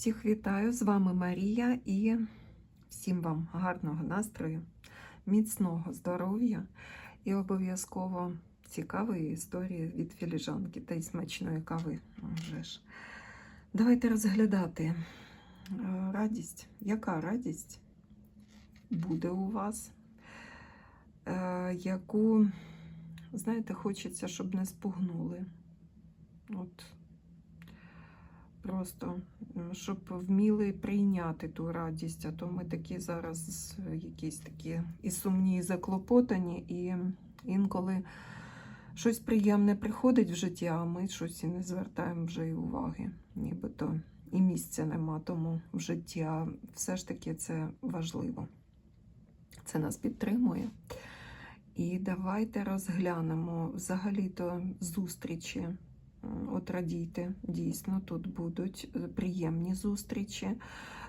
Всіх вітаю! З вами Марія і всім вам гарного настрою, міцного здоров'я і обов'язково цікавої історії від філіжанки та й смачної кави. вже ж. Давайте розглядати е, радість. Яка радість буде у вас, е, яку, знаєте, хочеться, щоб не спугнули. От просто щоб вміли прийняти ту радість, а то ми такі зараз якісь такі і сумні, і заклопотані, і інколи щось приємне приходить в життя, а ми щось і не звертаємо вже й уваги, нібито і місця нема тому в житті, а все ж таки це важливо. Це нас підтримує. І давайте розглянемо взагалі-то зустрічі. М, От радійте, дійсно, тут будуть е, приємні зустрічі,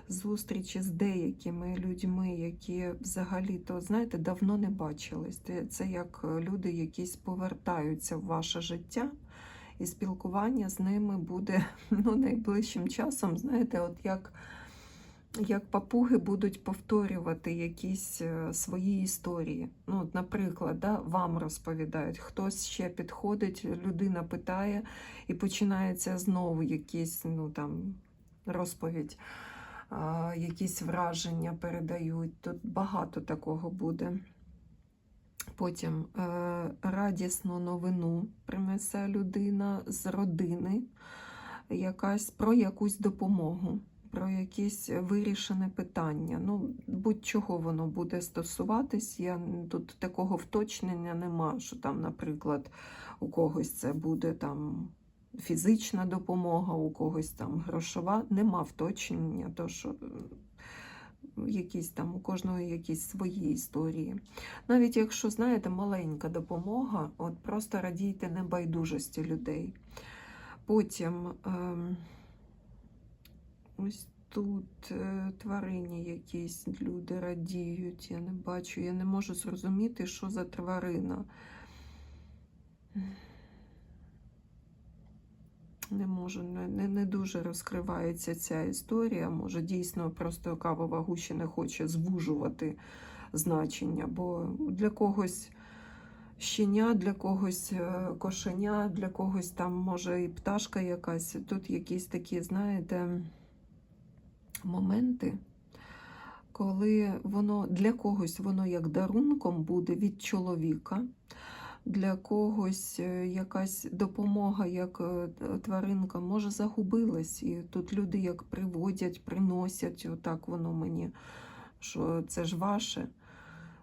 зустрічі з деякими людьми, які взагалі-то, знаєте, давно не бачились. Це- як е, люди якісь повертаються в ваше життя, і спілкування з ними буде ну, найближчим часом, знаєте, от як як папуги будуть повторювати якісь е, свої історії. Ну, от, наприклад, да, вам розповідають, хтось ще підходить, людина питає, і починається знову якісь ну, там, розповідь, якісь враження передають. Тут багато такого буде. Потім е, радісну новину принесе людина з родини, якась про якусь допомогу про якесь вирішене питання. Ну, будь-чого воно буде стосуватись. Я тут такого вточнення нема, що там, наприклад, у когось це буде там фізична допомога, у когось там грошова. Нема вточнення, то що е, якісь там у кожного якісь свої історії. Навіть якщо, знаєте, маленька допомога, от просто радійте небайдужості людей. Потім. Ем, Ось тут е, тварині якісь люди радіють, я не бачу, я не можу зрозуміти, що за тварина. Не можу, не, не, дуже розкривається ця історія. Може, дійсно, просто кавова гуща не хоче звужувати значення, бо для когось щеня, для когось е, кошеня, для когось там, може, і пташка якась. Тут якісь такі, знаєте моменти, коли воно для когось воно як дарунком буде від чоловіка, для когось е, якась допомога, як е, тваринка, може загубилась. І тут люди як приводять, приносять, отак воно мені, що це ж ваше.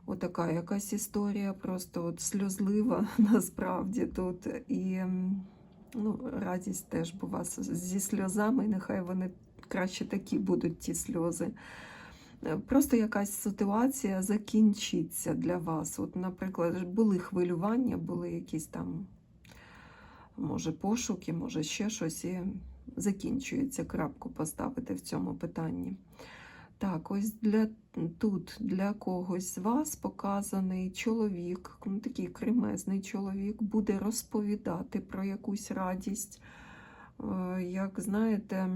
Отака якась історія, просто от сльозлива насправді тут. І ну, радість теж бо вас зі сльозами, нехай вони краще такі будуть ті сльози. Е, Просто якась ситуація закінчиться для вас. От, наприклад, були хвилювання, були якісь там, може, пошуки, може ще щось, і закінчується крапку поставити в цьому питанні. Так, ось для тут для когось з вас показаний чоловік, ну, такий кремезний чоловік, буде розповідати про якусь радість. Е, Як знаєте,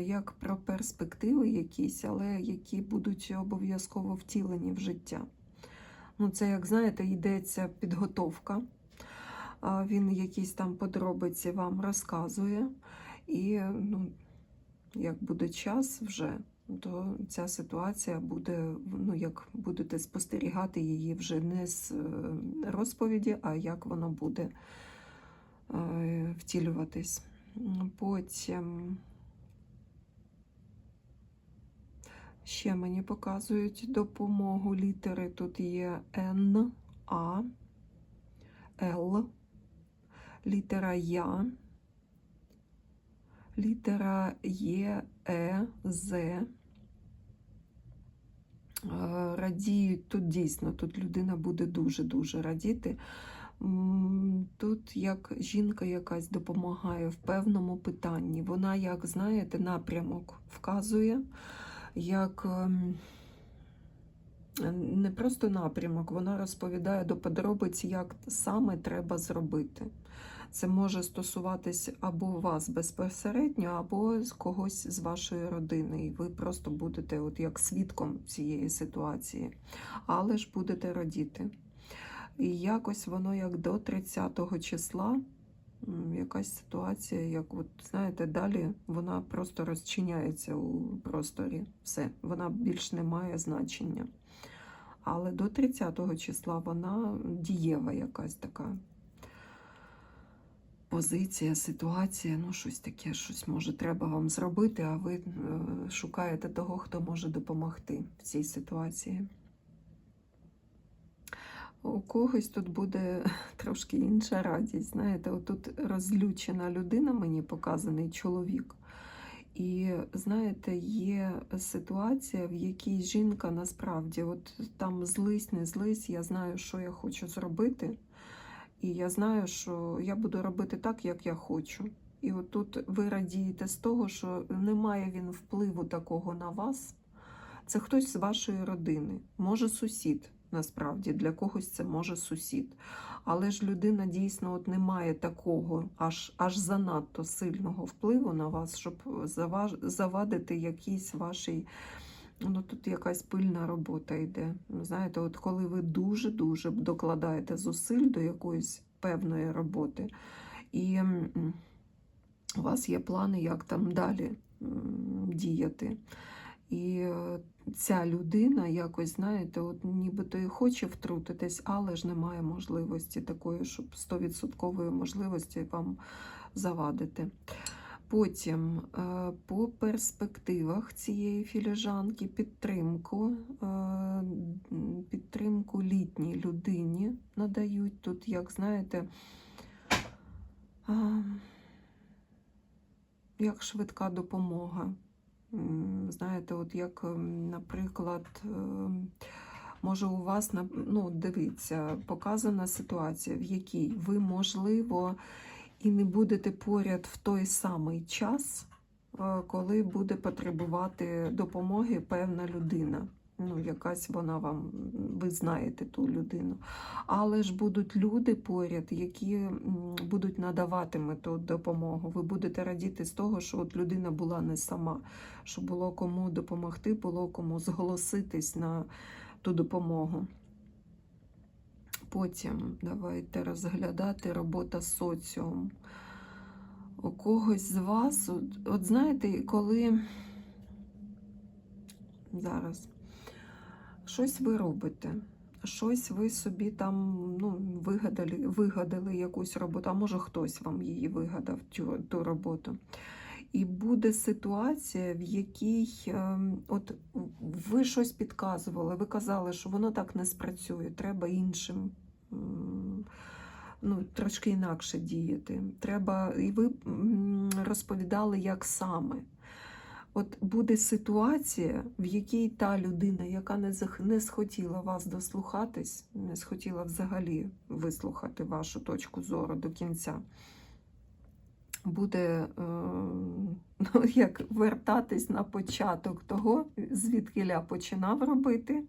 як про перспективи якісь, але які будуть обов'язково втілені в життя. Ну, це, як знаєте, йдеться підготовка. Він якісь там подробиці вам розказує. І ну, як буде час вже, то ця ситуація буде, ну, як будете спостерігати її вже не з е, розповіді, а як воно буде е, втілюватись. Потім ще мені показують допомогу літери. Тут є Н, А, Л, літера Я, літера Є, Е, З. Е, Радіють тут дійсно, тут людина буде дуже-дуже радіти. Тут як жінка якась допомагає в певному питанні. Вона, як знаєте, напрямок вказує, як ем, не просто напрямок, вона розповідає до подробиць, як саме треба зробити. Це може стосуватись або вас безпосередньо, або з когось з вашої родини. І ви просто будете от як свідком цієї ситуації, але ж будете радіти. І якось воно як до 30 числа, якась ситуація, як от знаєте, далі вона просто розчиняється у просторі. Все, вона більш не має значення. Але до 30 числа вона дієва якась така позиція, ситуація, ну щось таке, щось може треба вам зробити, а ви е, шукаєте того, хто може допомогти в цій ситуації. У когось тут буде трошки інша радість. Знаєте, отут розлючена людина, мені показаний чоловік. І знаєте, є ситуація, в якій жінка насправді, от там злись, не злись, я знаю, що я хочу зробити, і я знаю, що я буду робити так, як я хочу. І от тут ви радієте з того, що немає він впливу такого на вас. Це хтось з вашої родини, може сусід. Насправді для когось це може сусід. Але ж людина дійсно от не має такого аж аж занадто сильного впливу на вас, щоб завадити якійсь вашій. Ну тут якась пильна робота йде. Знаєте, от коли ви дуже-дуже докладаєте зусиль до якоїсь певної роботи, і у вас є плани, як там далі діяти. І е, ця людина якось, знаєте, от нібито і хоче втрутитись, але ж немає можливості такої, щоб 100% можливості вам завадити. Потім е, по перспективах цієї філіжанки підтримку, е, підтримку літній людині надають тут, як знаєте, як швидка допомога. Знаєте, от як, ем, наприклад, ем, може у вас ну, дивіться, показана ситуація, в якій ви, можливо, і не будете поряд в той самий час, е, коли буде потребувати допомоги певна людина. Ну, якась вона вам, ви знаєте ту людину. Але ж будуть люди поряд, які будуть надаватиме ту допомогу. Ви будете радіти з того, що от людина була не сама, що було кому допомогти, було кому зголоситись на ту допомогу. Потім давайте розглядати робота з соціум. У когось з вас, от, от знаєте, коли зараз щось ви робите, щось ви собі там ну, вигадали, вигадали якусь роботу, а може хтось вам її вигадав, ту, ту роботу. І буде ситуація, в якій ем, от ви щось підказували, ви казали, що воно так не спрацює, треба іншим. Ну, трошки інакше діяти. Треба, і ви розповідали, як саме. От буде ситуація, в якій та людина, яка не не схотіла вас дослухатись, не схотіла взагалі вислухати вашу точку зору до кінця, буде е, ну, як вертатись на початок того, звідки ля починав робити.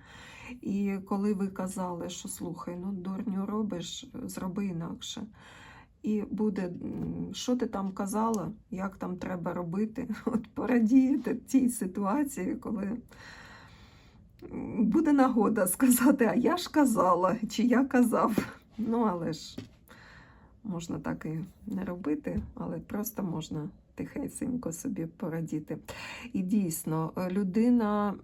І коли ви казали, що слухай, ну дурню робиш, зроби інакше. І буде, що ти там казала, як там треба робити. От порадієте тій ситуації, коли буде нагода сказати, а я ж казала, чи я казав. Ну, але ж можна так і не робити, але просто можна тихесенько собі порадіти. І дійсно, людина,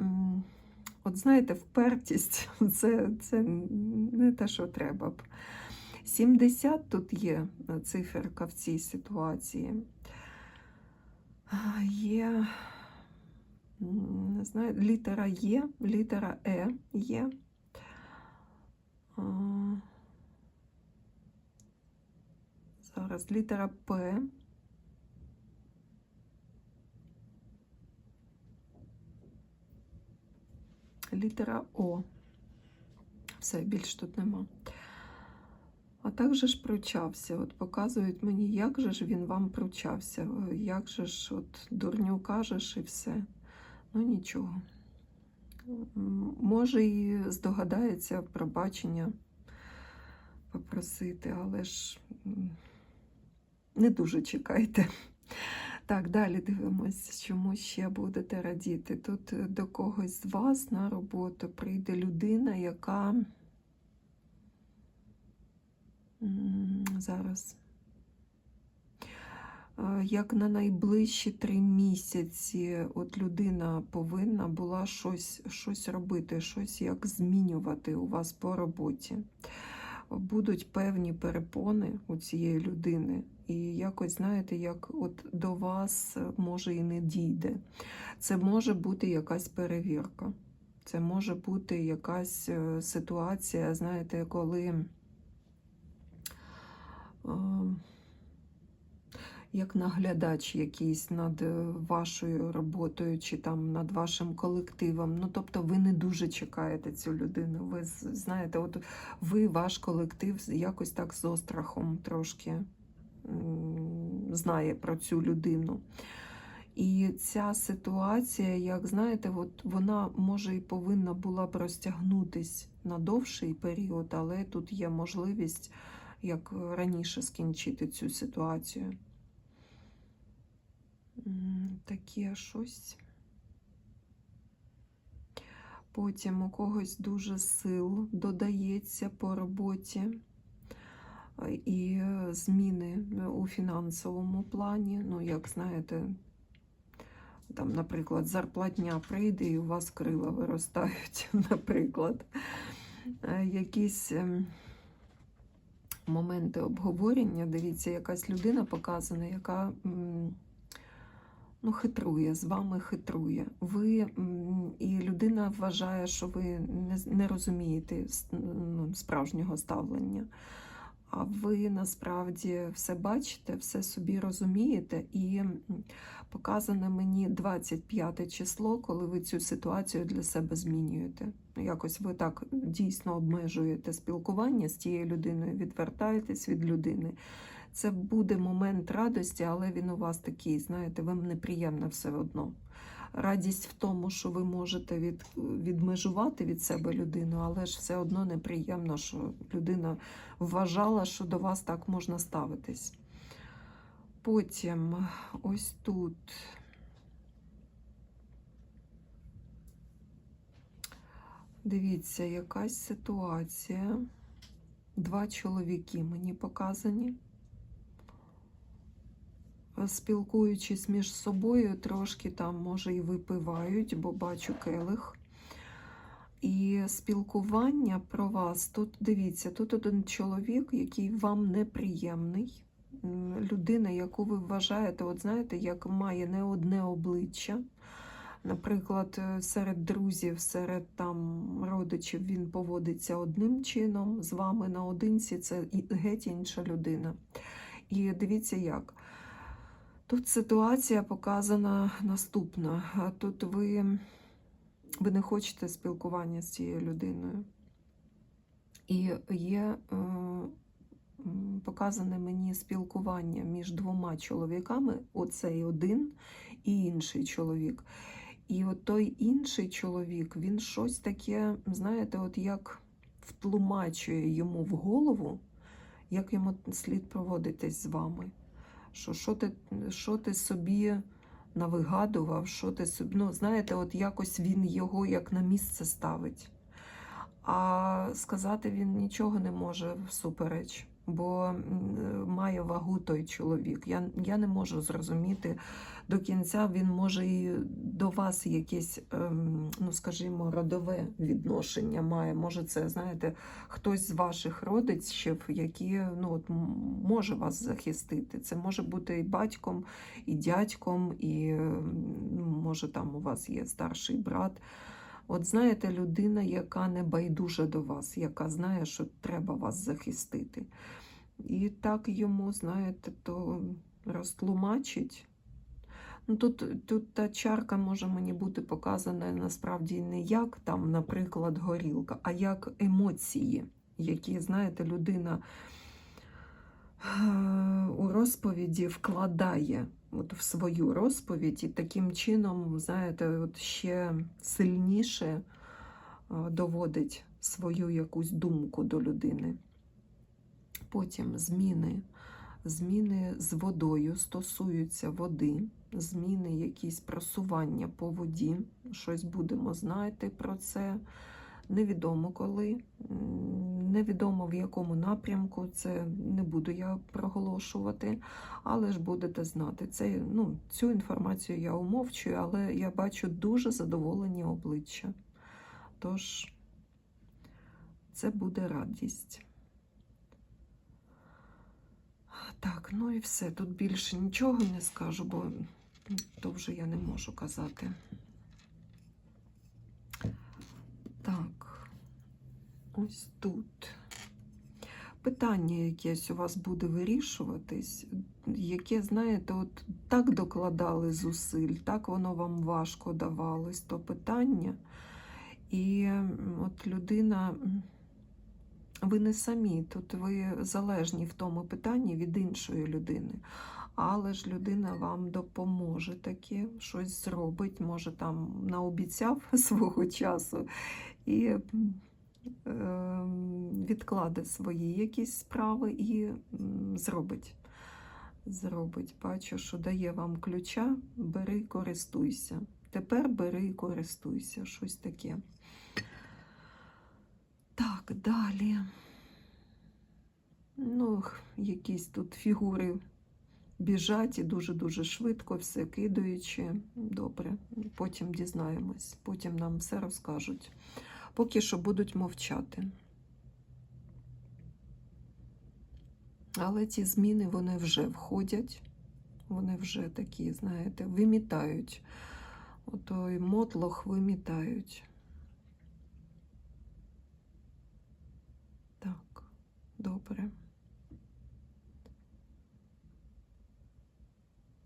от знаєте, впертість це, це не те, що треба б. 70 тут є е, циферка в цій ситуації. Є, не знаю, літера Є, літера Е є. Зараз літера П. Літера О. Все, більш тут нема. А так же ж пручався. От показують мені, як же ж він вам пручався, е, як же ж от дурню кажеш і все. Ну нічого. Може і здогадається пробачення попросити, але ж не дуже чекайте. Так, далі дивимось, чому ще будете радіти. Тут до когось з вас на роботу прийде людина, яка зараз. Е, Як на найближчі три місяці от людина повинна була щось, щось робити, щось як змінювати у вас по роботі. Будуть певні перепони у цієї людини, і якось, знаєте, як от до вас е, може і не дійде. Це може бути якась перевірка. Це може бути якась е, ситуація, знаєте, коли як наглядач якийсь над е, вашою роботою чи там над вашим колективом. Ну, тобто ви не дуже чекаєте цю людину. Ви знаєте, от ви, ваш колектив якось так з острахом трошки знає про цю людину. І ця ситуація, як знаєте, от вона може і повинна була б розтягнутись на довший період, але тут є можливість як раніше скінчити цю ситуацію. Таке щось. Потім у когось дуже сил додається по роботі і зміни у фінансовому плані. Ну, як знаєте, там, наприклад, зарплатня прийде і у вас крила виростають, наприклад. Е, Якісь ем, моменти обговорення. Дивіться, якась людина показана, яка ну, хитрує, з вами хитрує. Ви, і людина вважає, що ви не, розумієте ну, справжнього ставлення. А ви насправді все бачите, все собі розумієте, і показане мені 25 число, коли ви цю ситуацію для себе змінюєте. Якось ви так дійсно обмежуєте спілкування з тією людиною, відвертаєтесь від людини. Це буде момент радості, але він у вас такий, знаєте, вам неприємно все одно. Радість в тому, що ви можете від, відмежувати від себе людину, але ж все одно неприємно, що людина вважала, що до вас так можна ставитись. Потім ось тут. Дивіться, якась ситуація. Два чоловіки мені показані. Спілкуючись між собою, трошки там, може, і випивають, бо бачу келих. І спілкування про вас тут дивіться, тут один чоловік, який вам неприємний, людина, яку ви вважаєте, от знаєте, як має не одне обличчя. Наприклад, е, серед друзів, серед там родичів він поводиться одним чином, з вами наодинці це геть інша людина. І дивіться як. Тут ситуація показана наступна. Тут ви, ви не хочете спілкування з цією людиною. І є е, показане мені спілкування між двома чоловіками, оцей один і інший чоловік. І от той інший чоловік, він щось таке, знаєте, от як втлумачує йому в голову, як йому слід проводитись з вами. Що, що, ти, що ти собі навигадував, що ти собі. Ну, знаєте, от якось він його як на місце ставить. А сказати він нічого не може всупереч, бо має вагу той чоловік. Я, я не можу зрозуміти до кінця, він може і до вас якесь, ем, ну скажімо, родове відношення має. Може, це, знаєте, хтось з ваших родичів, які ну, от, може вас захистити. Це може бути і батьком, і дядьком, і ем, ну, може там у вас є старший брат. От знаєте, людина, яка не байдужа до вас, яка знає, що треба вас захистити. І так йому, знаєте, то розтлумачить. Ну, тут, тут та чарка може мені бути показана насправді не як там, наприклад, горілка, а як емоції, які, знаєте, людина е, у розповіді вкладає от в свою розповідь і таким чином, знаєте, от ще сильніше е, доводить свою якусь думку до людини. Потім зміни зміни з водою стосуються води, зміни якісь просування по воді. Щось будемо знати про це. Невідомо коли, невідомо в якому напрямку, це не буду я проголошувати, але ж будете знати. Це, ну, цю інформацію я умовчую, але я бачу дуже задоволені обличчя. Тож це буде радість. Так, ну і все. Тут більше нічого не скажу, бо то вже я не можу казати. Так, ось тут. Питання якесь у вас буде вирішуватись, яке, знаєте, от так докладали зусиль, так воно вам важко давалось, то питання. І от людина, ви не самі, тут ви залежні в тому питанні від іншої людини. Але ж людина вам допоможе таке, щось зробить, може там наобіцяв свого часу і відкладе свої якісь справи і зробить. Зробить. Бачу, що дає вам ключа, бери, користуйся. Тепер бери і користуйся, щось таке. Так, далі. Ну, якісь тут фігури біжать і дуже-дуже швидко, все кидаючи. Добре, потім дізнаємось, потім нам все розкажуть. Поки що будуть мовчати. Але ці зміни вони вже входять, вони вже такі, знаєте, вимітають. Отой мотлох вимітають. Так, добре.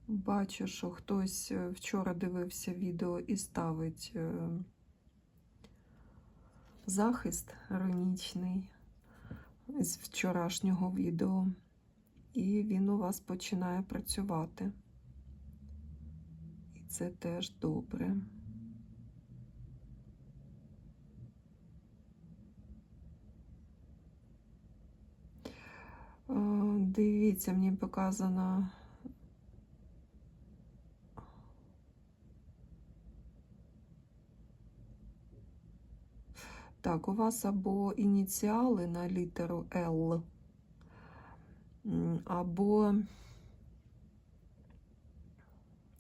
Бачу, що хтось е, вчора дивився відео і ставить е, захист іронічний з вчорашнього відео, і він у вас починає працювати. І це теж добре. Е, Дивіться, мені показано. Так, у вас або ініціали на літеру Л, або,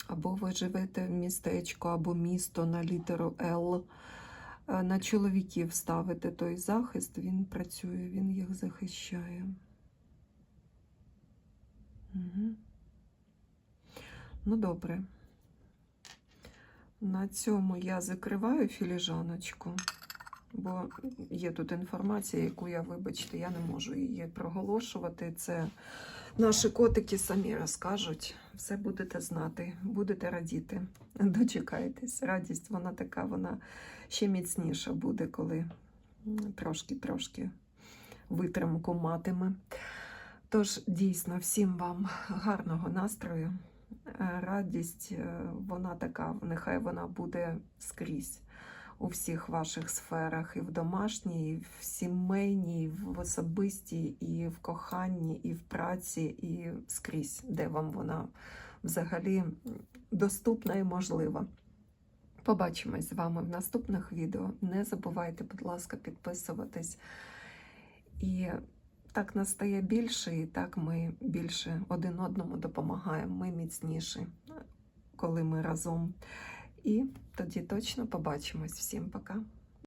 або ви живете в містечко, або місто на літеру Л. Е, На чоловіків ставите той захист, він працює, він їх захищає. Угу. Ну, добре. На цьому я закриваю філіжаночку, бо є тут інформація, яку я, вибачте, я не можу її проголошувати. Це наші котики самі розкажуть. Все будете знати, будете радіти. Дочекайтесь. Радість, вона така, вона ще міцніша буде, коли трошки-трошки витримку матиме. Тож, дійсно, всім вам гарного настрою. Радість, е, вона така, нехай вона буде скрізь у всіх ваших сферах, і в домашній, і в сімейній, і в особистій, і в коханні, і в праці, і скрізь, де вам вона взагалі доступна і можлива. Побачимось з вами в наступних відео. Не забувайте, будь ласка, підписуватись. І так нас стає більше, і так ми більше один одному допомагаємо. Ми міцніші, коли ми разом. І тоді точно побачимось. Всім пока.